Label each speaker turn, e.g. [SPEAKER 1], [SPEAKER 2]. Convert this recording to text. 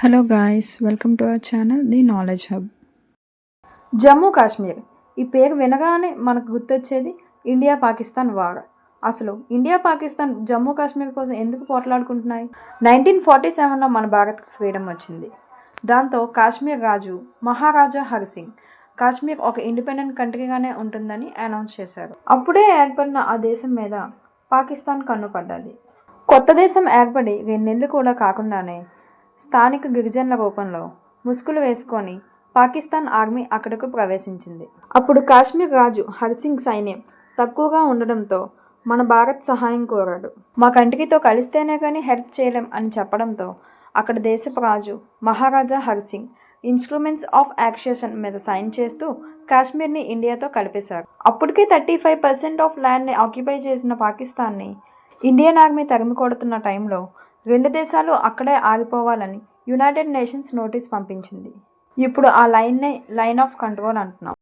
[SPEAKER 1] Hello guys welcome to our channel the knowledge hub
[SPEAKER 2] Jammu Kashmir. ఈ పేరు వినగానే మనకు గుర్తొచ్చేది ఇండియా పాకిస్తాన్ వార్ అసలు ఇండియా పాకిస్తాన్ జమ్మూ కాశ్మీర్ కోసం ఎందుకు పోట్లాడుకుంటున్నాయి? నైన్టీన్ ఫార్టీ సెవెన్లో మన భారత్కి ఫ్రీడమ్ వచ్చింది. దాంతో కాశ్మీర్ రాజు మహారాజా హరిసింగ్ కాశ్మీర్ ఒక ఇండిపెండెంట్ కంట్రీగానే ఉంటుందని అనౌన్స్ చేశారు. అప్పుడే ఏర్పడిన ఆ దేశం మీద పాకిస్తాన్ కన్నుపడ్డది. కొత్త దేశం ఏర్పడి రెండేళ్ళు కూడా కాకుండానే స్థానిక గిరిజనుల రూపంలో ముసుగులు వేసుకొని పాకిస్తాన్ ఆర్మీ అక్కడకు ప్రవేశించింది. అప్పుడు కాశ్మీర్ రాజు హర్సింగ్ సైన్యం తక్కువగా ఉండడంతో మన భారత్ సహాయం కోరాడు. మా కంటికితో కలిస్తేనే కానీ హెల్ప్ చేయలేం అని చెప్పడంతో అక్కడ దేశపు రాజు Maharaja Hari Singh instruments of accession మీద సైన్ చేస్తూ కాశ్మీర్ని ఇండియాతో కలిపేశారు. అప్పటికే థర్టీ ఫైవ్ పర్సెంట్ ఆఫ్ ల్యాండ్ని ఆక్యుపై చేసిన పాకిస్తాన్ని ఇండియన్ ఆర్మీ తరిమి కొడుతున్న టైంలో రెండు దేశాలు అక్కడే ఆగిపోవాలని యునైటెడ్ నేషన్స్ నోటీస్ పంపించింది. ఇప్పుడు ఆ లైన్నే లైన్ ఆఫ్ కంట్రోల్ అంటున్నాం.